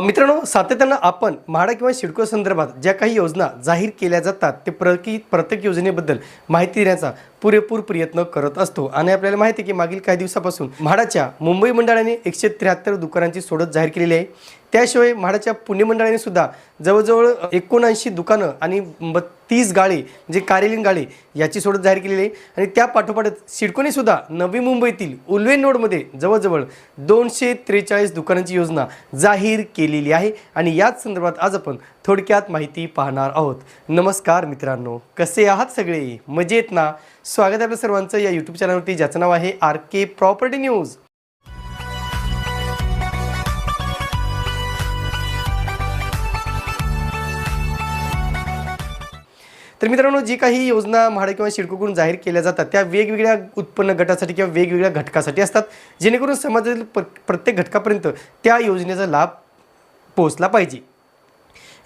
मित्रांनो सातत्यानं आपण म्हाडा किंवा सिडको संदर्भात ज्या काही योजना जाहीर केल्या जातात ते प्रकी प्रत्येक योजनेबद्दल माहिती देण्याचा पुरेपूर प्रयत्न करत असतो. आणि आपल्याला माहिती आहे की मागील काही दिवसापासून म्हाडाच्या मुंबई मंडळाने एकशे त्र्याहत्तर दुकानांची सोडत जाहीर केलेली आहे. त्याशिवाय म्हाडाच्या पुणे मंडळाने सुद्धा जवळजवळ एकोणऐंशी दुकानं आणि तीस गाळे म्हणजे कार्यालयीन गाळे याची सोडत जाहीर केलेली आहे. आणि त्या पाठोपाठच सिडकोने सुद्धा नवी मुंबईतील उल्वे नोडमध्ये जवळजवळ दोनशे त्रेचाळीस दुकानांची योजना जाहीर केलेली आहे. आणि याच संदर्भात आज आपण थोडक्यात माहिती पाहणार आहोत. नमस्कार मित्रांनो कसे आहात सगळे? मजेत ना? स्वागत आहे आपल्या सर्वांचं या यूट्यूब चॅनलवरती ज्याचं नाव आहे आर के प्रॉपर्टी न्यूज तर मित्रांनो जी काही योजना म्हाडा किंवा शिडकोकडून जाहीर केल्या जातात त्या वेगवेगळ्या उत्पन्न गटासाठी किंवा वेगवेगळ्या घटकासाठी असतात जेणेकरून समाजातील प्र- प्रत्येक घटकापर्यंत त्या योजनेचा लाभ पोहोचला पाहिजे.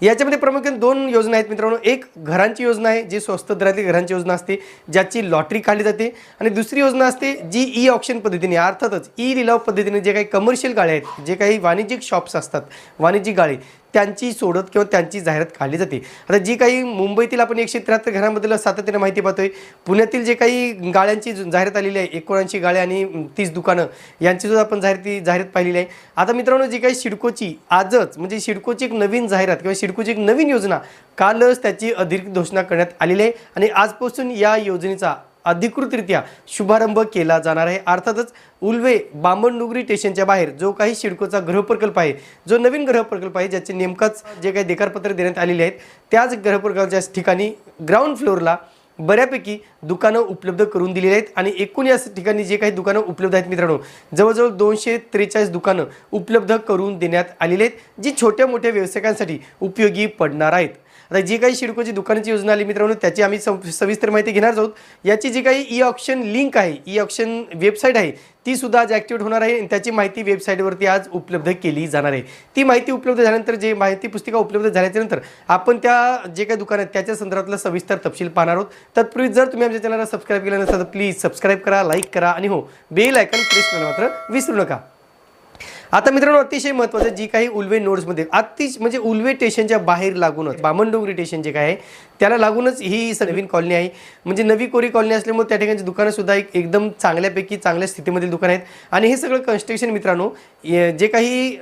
याच्यामध्ये प्रामुख्याने दोन योजना आहेत मित्रांनो. एक घरांची योजना आहे जी स्वस्त दरातील घरांची योजना असते ज्याची लॉटरी काढली जाते. आणि दुसरी योजना असते जी ई ऑप्शन पद्धतीने अर्थातच ई लिलाव पद्धतीने जे काही कमर्शियल गाळे आहेत जे काही वाणिज्यिक शॉप्स असतात वाणिज्यिक गाळे त्यांची सोडत किंवा त्यांची जाहिरात काढली जाते. आता जी काही मुंबईतील आपण एकशे त्र्याहत्तर घरांबद्दल सातत्याने माहिती पाहतोय पुण्यातील जे काही गाळ्यांची जाहिरात आलेली आहे एकोणऐंशी गाळे आणि तीस दुकानं यांची सुद्धा आपण जाहिराती जाहिरात पाहिलेली आहे. आता मित्रांनो जी काही शिडकोची आजच म्हणजे शिडकोची एक नवीन जाहिरात किंवा शिडकोची एक नवीन योजना कालच त्याची अधिकृत घोषणा करण्यात आलेली आहे. आणि आजपासून या योजनेचा अधिकृतरित्या शुभारंभ केला जाणार आहे. अर्थातच उल्वे बामणडुगरी स्टेशनच्या बाहेर जो काही सिडकोचा गृहप्रकल्प आहे जो नवीन गृहप्रकल्प आहे ज्याचे नेमकंच जे काही देखारपत्र देण्यात आलेले आहेत त्याच गृहप्रकल्पाच्या ठिकाणी ग्राउंड फ्लोअरला बऱ्यापैकी दुकानं उपलब्ध करून दिलेली आहेत. आणि एकूण या ठिकाणी जे काही दुकानं उपलब्ध आहेत मित्रांनो जवळजवळ दोनशे त्रेचाळीस दुकानं उपलब्ध करून देण्यात आलेली आहेत जी छोट्या मोठ्या व्यावसायिकांसाठी उपयोगी पडणार आहेत. आता जी काही शिडकोची दुकानाची योजना आली मित्रांनो त्याची आम्ही सविस्तर माहिती घेणार आहोत. याची जी काही ई ऑप्शन लिंक आहे ई ऑप्शन वेबसाईट आहे ती सुद्धा आज ॲक्टिवेट होणार आहे आणि त्याची माहिती वेबसाईटवरती आज उपलब्ध केली जाणार आहे. ती माहिती उपलब्ध झाल्यानंतर जे माहिती पुस्तिका उपलब्ध झाल्याच्यानंतर आपण त्या जे काही दुकान आहेत त्याच्या संदर्भातला सविस्तर तपशील पाहणार आहोत. तत्पूर्वी जर तुम्ही आमच्या चॅनलला सबस्क्राईब केलं नसेल तर प्लीज सबस्क्राईब करा लाईक करा आणि हो बेल आयकन प्रेस करणं मात्र विसरू नका. आता मित्रांनो अतिशय महत्त्वाचं जी काही उल्वे नोड्समध्ये अतिश म्हणजे उल्वे स्टेशनच्या बाहेर लागूनच बामणडोंगरी स्टेशन जे काय आहे त्याला लागूनच ही नवीन कॉलनी आहे. म्हणजे नवी कोरी कॉलनी असल्यामुळे त्या ठिकाणची दुकानं सुद्धा एक एकदम चांगल्यापैकी चांगल्या स्थितीमधील दुकान आहेत. आणि हे सगळं कन्स्ट्रक्शन मित्रांनो जे काही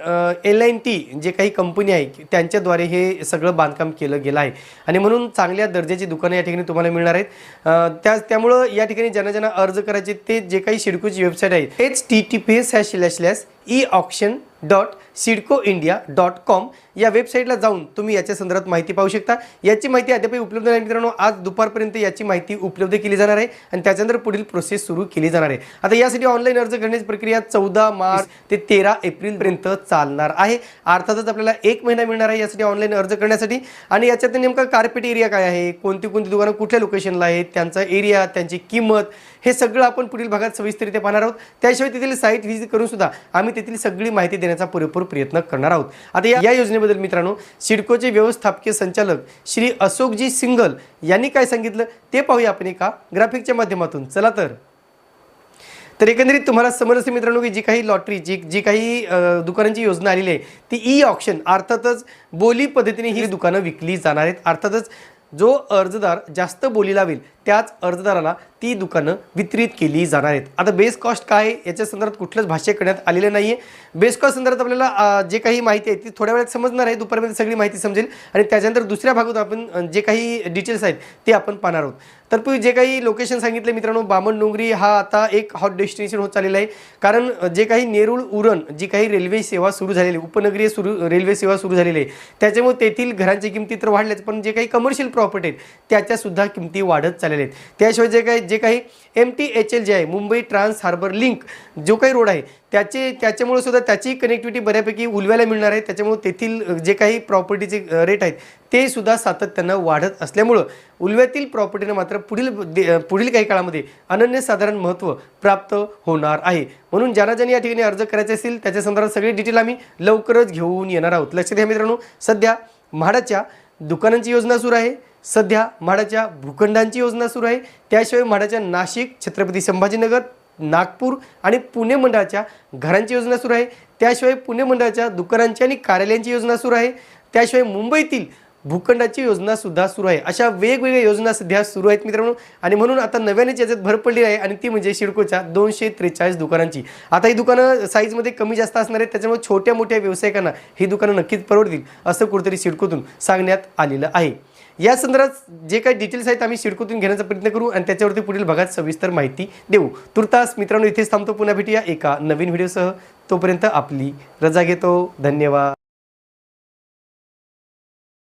एल एन टी जे काही कंपनी आहे त्यांच्याद्वारे हे सगळं बांधकाम केलं गेलं आहे. आणि म्हणून चांगल्या दर्जाची दुकानं या ठिकाणी तुम्हाला मिळणार आहेत. त्या त्यामुळं या ठिकाणी ज्यांना ज्यांना अर्ज करायचे ते जे काही शिडकोची वेबसाईट आहे H T T P S hash slash slash E option dot CIDCO India dot com या वेबसाईटला जाऊन तुम्ही याच्या संदर्भात माहिती पाहू शकता. याची माहिती अद्यापही उपलब्ध नाही मित्रांनो. आज दुपारपर्यंत याची माहिती उपलब्ध केली जाणार आहे आणि त्याच्यानंतर पुढील प्रोसेस सुरू केली जाणार आहे. आता यासाठी ऑनलाईन अर्ज करण्याची प्रक्रिया चौदा मार्च ते तेरा एप्रिलपर्यंत चालणार आहे. अर्थातच आपल्याला एक महिना मिळणार आहे यासाठी ऑनलाईन अर्ज करण्यासाठी. आणि याच्यात नेमका कार्पेट एरिया काय आहे? कोणती कोणती दुकानं कुठल्या लोकेशनला आहेत? त्यांचा एरिया त्यांची किंमत हे सगळं आपण पुढील भागात सविस्तरित्या पाहणार आहोत. त्याशिवाय तेथील साईट व्हिजिट करून सुद्धा आम्ही तेथील सगळी माहिती देण्याचा पुरेपूर प्रयत्न करणार आहोत. आता या या योजनेबद्दल मित्रांनो सिडकोचे व्यवस्थापकीय संचालक श्री अशोकजी सिंगल यांनी काय सांगितलं ते पाहूया आपण एका ग्राफिकच्या माध्यमातून. चला तर. तर एकंदरीत तुम्हाला समज असेल मित्रांनो की जी काही लॉटरी जी जी काही दुकानांची योजना आलेली आहे ती ई ऑप्शन अर्थातच बोली पद्धतीने ही दुकानं विकली जाणार आहेत. अर्थातच जो अर्जदार जास्त बोली लावेल त्याच अर्जदाराला ती दुकानं वितरित केली जाणार आहेत. आता बेस कॉस्ट काय आहे याच्या संदर्भात कुठलंच भाष्य करण्यात आलेलं नाही आहे बेस कॉस्ट संदर्भात आपल्याला जे काही माहिती आहे ती थोड्या वेळात समजणार आहे दुपारमध्ये सगळी माहिती समजेल. आणि त्याच्यानंतर दुसऱ्या भागात आपण जे काही डिटेल्स आहेत ते आपण पाहणार आहोत. तर पूर्वी जे काही लोकेशन सांगितले मित्रांनो बामण डोंगरी हा आता एक हॉट डेस्टिनेशन होत चाललेला आहे. कारण जे काही नेरूळ उरण जी काही रेल्वे सेवा सुरू झालेली आहे, उपनगरीय सुरू रेल्वे सेवा सुरू झालेली आहे त्याच्यामुळे तेथील घरांची किमती तर वाढल्याच पण जे काही कमर्शियल प्रॉपर्टी आहेत त्याच्यासुद्धा किमती वाढत चाललेल्या आहेत. त्याशिवाय जे काही जे काही M T H L J आहे मुंबई ट्रान्स हार्बर लिंक जो काही रोड आहे त्याचे त्याच्यामुळे सुद्धा त्याची कनेक्टिव्हिटी बऱ्यापैकी उलव्याला मिळणार आहे. त्याच्यामुळे तेथील जे काही प्रॉपर्टीचे रेट आहेत ते सुद्धा सातत्यानं वाढत असल्यामुळं उलव्यातील प्रॉपर्टीनं मात्र पुढील दे- पुढील काही काळामध्ये अनन्यसाधारण महत्त्व प्राप्त होणार आहे. म्हणून ज्यांना ज्यांनी या ठिकाणी अर्ज करायचे असेल त्याच्या संदर्भात सगळे डिटेल आम्ही लवकरच घेऊन येणार आहोत. लक्षात घ्या मित्रांनो सध्या म्हाडाच्या दुकानांची योजना सुरू आहे. सध्या म्हाडाच्या भूखंडांची योजना सुरू आहे. त्याशिवाय म्हाडाच्या नाशिक छत्रपती संभाजीनगर नागपूर आणि पुणे मंडळाच्या घरांची योजना सुरू आहे. त्याशिवाय पुणे मंडळाच्या दुकानांची आणि कार्यालयांची योजना सुरू आहे. त्याशिवाय मुंबईतील भूखंडाची योजना सुद्धा सुरू आहे. अशा वेगवेगळ्या योजना सध्या सुरू आहेत मित्रांनो. आणि म्हणून आता नव्यानेच याच्यात भर पडली आहे आणि ती म्हणजे शिडकोच्या दोनशे त्रेचाळीस दुकानांची. आता ही दुकानं साईजमध्ये कमी जास्त असणार आहेत. त्याच्यामुळे छोट्या मोठ्या व्यावसायिकांना ही दुकानं नक्कीच परवडतील असं कुठेतरी शिडकोतून सांगण्यात आलेलं आहे. या संदर्भात जे काही डिटेल्स आहेत आम्ही शिडकोतून घेण्याचा प्रयत्न करू आणि त्याच्यावरती पुढील भागात सविस्तर माहिती देऊ. तुर्तास मित्रांनो इथेच थांबतो पुन्हा भेटूया एका नवीन व्हिडिओसह. तोपर्यंत आपली रजा घेतो. धन्यवाद.